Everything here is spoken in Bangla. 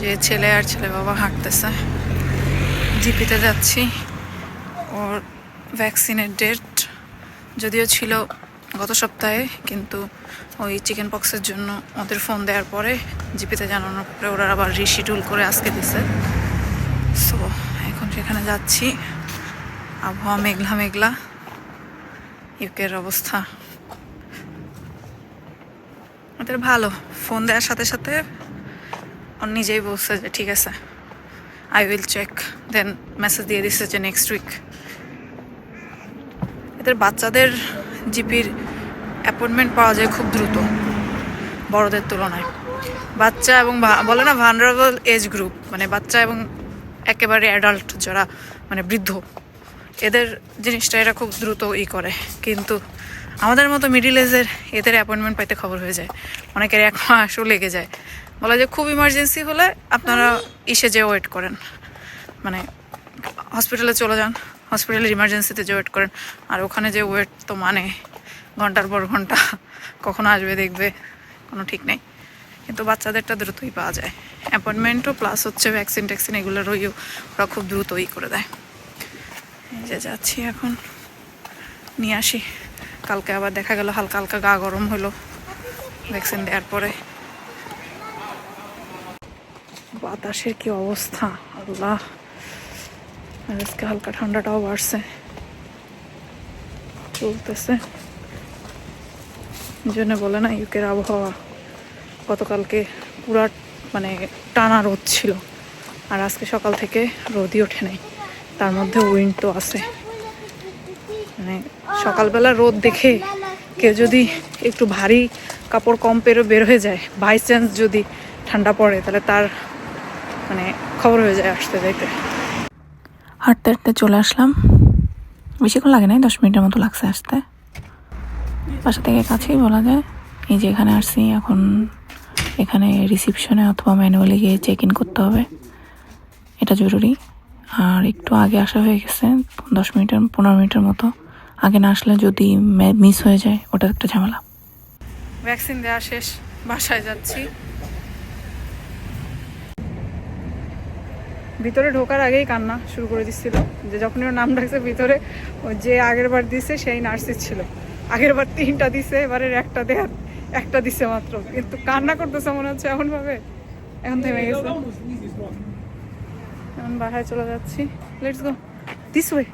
যে ছেলে আর ছেলে বাবা হাঁটতেছে। জিপিতে যাচ্ছি। ওর ভ্যাকসিনের ডেট যদিও ছিল গত সপ্তাহে, কিন্তু ওই চিকেন পক্সের জন্য ওদের ফোন দেওয়ার পরে জিপিতে জানানোর পরে ওরা আবার রিশিডিউল করে আজকে দিছে। সো এখন সেখানে যাচ্ছি। আবহাওয়া মেঘলা মেঘলা। ইউকের অবস্থা। ওদের ভালো। ফোন দেওয়ার সাথে সাথে ও নিজেই বলছে যে, ঠিক আছে I will check then message দিয়ে দিচ্ছে যে নেক্সট উইক এদের বাচ্চাদের জিপির অ্যাপয়েন্টমেন্ট পাওয়া যায় খুব দ্রুত, বড়দের তুলনায়। বাচ্চা এবং বলে না ভানরেবল এজ গ্রুপ মানে বাচ্চা এবং একেবারে অ্যাডাল্ট যারা মানে বৃদ্ধ, এদের জিনিসটা এরা খুব দ্রুত ই করে। কিন্তু আমাদের মতো মিডিল এজের এদের অ্যাপয়েন্টমেন্ট পাইতে খবর হয়ে যায়। অনেকের এক মাসও লেগে যায়। বলা যায় খুব ইমার্জেন্সি হলে আপনারা ইসে যে ওয়েট করেন। মানে হসপিটালে চলে যান হসপিটালের ইমার্জেন্সিতে যে ওয়েট করেন। আর ওখানে যে ওয়েট তো মানে ঘণ্টার পর ঘণ্টা কখন আসবে, দেখবে, কোনো ঠিক নেই। কিন্তু বাচ্চাদেরটা দ্রুতই পাওয়া যায়। অ্যাপয়েন্টমেন্টও প্লাস হচ্ছে ভ্যাকসিন ট্যাকসিন এগুলোরও ওরা খুব দ্রুতই করে দেয়। এই যে যাচ্ছি এখন, নিয়ে আসি। কালকে আবার দেখা গেল, হালকা হালকা গা গরম হলো। ভ্যাকসিন দেওয়ার পরে বাতাসের কি অবস্থা? আল্লাহ। আজকে হালকা ঠান্ডাটাও বাড়ছে। চলতেছে। জন্য বলে না, ইউকের আবহাওয়া গতকালকে পুরা মানে টানা রোদ ছিল। আর আজকে সকাল থেকে রোদই ওঠে নাই। তার মধ্যে উইন্ড তো আছে। মানে সকালবেলা রোদ দেখে কেউ যদি একটু ভারী কাপড় কম পেরো বের হয়ে যায় বাই চান্স যদি ঠান্ডা পড়ে, তাহলে তার মানে খবর হয়ে যায় আসতে যাইতে। হাঁটতে হাঁটতে চলে আসলাম। বেশিক্ষণ লাগে নাই, দশ মিনিটের মতো লাগছে আসতে। বাসা থেকে কাছেই বলা যায়। এই যে এখানে আসছি, এখন এখানে রিসিপশনে অথবা ম্যানুয়ালি গিয়ে চেক ইন করতে হবে। এটা জরুরি। আর একটু আগে আসা হয়ে গেছে, দশ মিনিটের, পনেরো মিনিটের মতো। আগে না আসলে যদি মিস হয়ে যায় ওটা একটা ঝামেলা। ভ্যাকসিন দেওয়া শেষ, বাসায় যাচ্ছি। ভিতরে ঢোকার আগেই কান্না শুরু করে দিচ্ছিল, যে যখন ওর নাম ডাকছে ভিতরে, ও যে আগের বার দিছে সেই নার্সই ছিল। আগের বার তিনটা দিছে, এবারের একটা দেয়ার একটা দিছে মাত্র। কিন্তু কান্না করতেছে মনে হচ্ছে এমন ভাবে এখন থেমে গেছে। এখন বাসায় চলে যাচ্ছি। Let's go this way